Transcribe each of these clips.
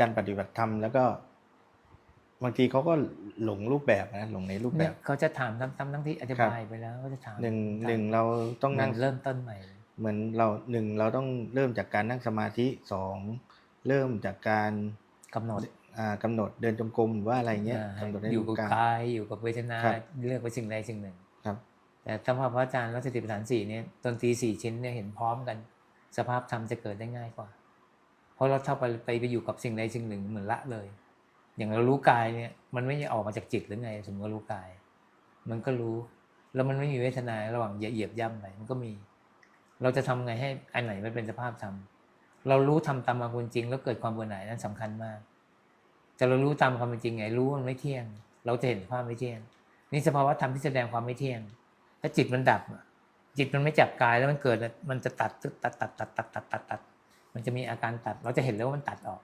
การปฏิบัติธรรมแล้วก็ บางทีเขาก็หลงรูปแบบนะหลงในรูปแบเนี่ยบ เขาจะถามทั้งทั้งทั้งที่อธิบายไปแล้วก็จะถามหนึ่งถามหนึ่งเราต้องเหมืนั่องนเริ่มต้นใหม่ เหมือนเราหนึ่งเราต้องเริ่มจากการนั่งสมาธิสองเริ่มจากการกำหนดอ่ากำหนดเดินจงกรมหรือว่าอะไรเงี้ยอ่ากำหนดให้อยู่รู้กับกายกายอยู่กับเวทนาครับเลือกไปสิ่งใดสิ่งหนึ่งครับ แต่ถ้าพระอาจารย์รัชติปัฏฐานสี่เนี่ยดนตรีสี่ชิ้นเนี่ยเห็นพร้อมกัน สภาพธรรมจะเกิดได้ง่ายกว่า เพราะเราชอบไปไปไปอยู่กับสิ่งใดสิ่งหนึ่งเหมือนละเลย อย่างเรารู้กายเนี่ย มันไม่ได้ออกมาจากจิตหรือไงสมมติรู้กาย มันก็รู้ แล้วมันไม่มีเวทนาระหว่างเหยียบย่ำไปมันก็มี เราจะทำไงให้อันไหนมันเป็นสภาพธรรมเรารู้ทำตามความจริง แล้วเกิดความเบื่อหน่ายนั้นสำคัญมากจะเรารู้ตามความจริงไงรู้มันไม่เที่ยง เราจะเห็นความไม่เที่ยง นี่สภาวะธรรมที่แสดงความไม่เที่ยง ถ้าจิตมันดับจิตมันไม่จับกายแล้วมันเกิดมันจะตัดตัดตัดตัดตัดตัดตัด มันจะมีอาการตัด เราจะเห็นแล้วว่ามันตัดออก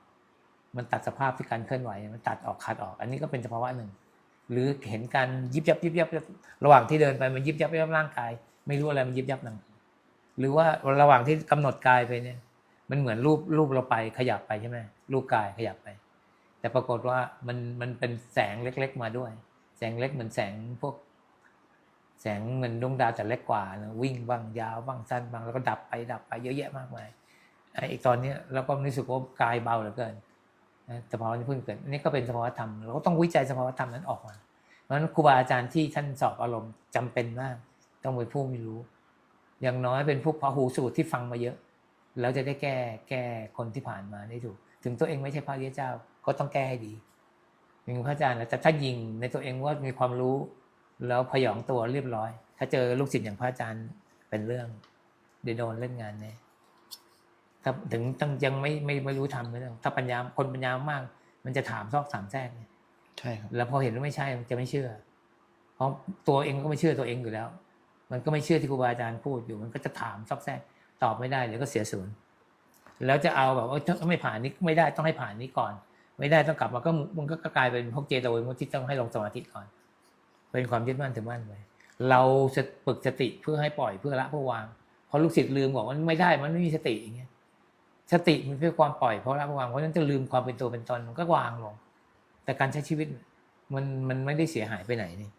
มันตัดสภาพที่การเคลื่อนไหว มันตัดออกคัดออก อันนี้ก็เป็นสภาวะหนึ่ง หรือเห็นการยิบยับยิบยับระหว่างที่เดินไปมันยิบยับยิบยับร่างกาย ไม่รู้อะไรมันยิบยับนั่งหรือว่าระหว่างที่กำหนดกายไปเนี่ย มันเหมือนรูปรูปเราไปขยับไปใช่ไหมรูปกายขยับไป แต่ปรากฏว่ามันมันเป็นแสงเล็ก ๆ มาด้วย แสงเล็กเหมือนแสงพวกแสงเหมือนดวงดาวแต่เล็กกว่านะวิ่งบ้างยาวบ้างสั้นบ้างแล้วก็ดับไปดับไปเยอะแยะมากมาย อ้อีกตอนนี้เราก็รู้สึกว่ากายเบาเหลือเกินสภาวะนี้เพิ่งเกิดอันนี้ก็เป็นสภาวะธรรมเราก็ต้องวิจัยสภาวะธรรมนั้นออกมาเพราะฉะนั้นครูบาอาจารย์ที่ท่านสอบอารมณ์จำเป็นมาก ต้องเป็นผู้มีรู้ อย่างน้อยเป็นผู้พหูสูตรที่ฟังมาเยอะ แล้วจะได้แก้แก้คนที่ผ่านมาได้ถูก ถึงตัวเองไม่ใช่พระเจ้าก็ต้องแก้ให้ดียิงพระอาจารย์แล้วแต่ถ้ายิงในตัวเองว่ามีความรู้ แล้วพยองตัวเรียบร้อย ถ้าเจอลูกศิษย์อย่างพระอาจารย์เป็นเรื่องเดี๋ยวโดนเล่นงานแน่ ถ้าถึงต้องยังไม่ไม่ไม่รู้ทำเลยถ้าปัญญาคนปัญญามาก มันจะถามซอกถามแทรกเนี่ยใช่ครับแล้วพอเห็นว่าไม่ใช่มันจะไม่เชื่อ เพราะตัวเองก็ไม่เชื่อตัวเองอยู่แล้ว มันก็ไม่เชื่อที่ครูบาอาจารย์พูดอยู่ มันก็จะถามซอกแซกตอบไม่ได้เดี๋ยวก็เสียศูนย์แล้วจะเอาแบบว่าถ้าไม่ผ่านนี้ไม่ได้ต้องให้ผ่านนี้ก่อน ไม่ได้ต้องกลับมาก็มันก็กลายเป็นพวกเจโตวิมุตติที่ต้องให้ลงสมาธิก่อน เป็นความยึดมั่นถือมั่นไปเราจะฝึกสติเพื่อให้ปล่อยเพื่อละเพื่อวางเพราะลูกศิษย์ลืมบอกว่ามันไม่ได้มันไม่มีสติอย่างเงี้ย สติมันเพื่อความปล่อยเพราะละเพื่อวางเพราะฉะนั้นจะลืมความเป็นตัวเป็นตนมันก็วางลง แต่การใช้ชีวิตมันมันไม่ได้เสียหายไปไหนนี่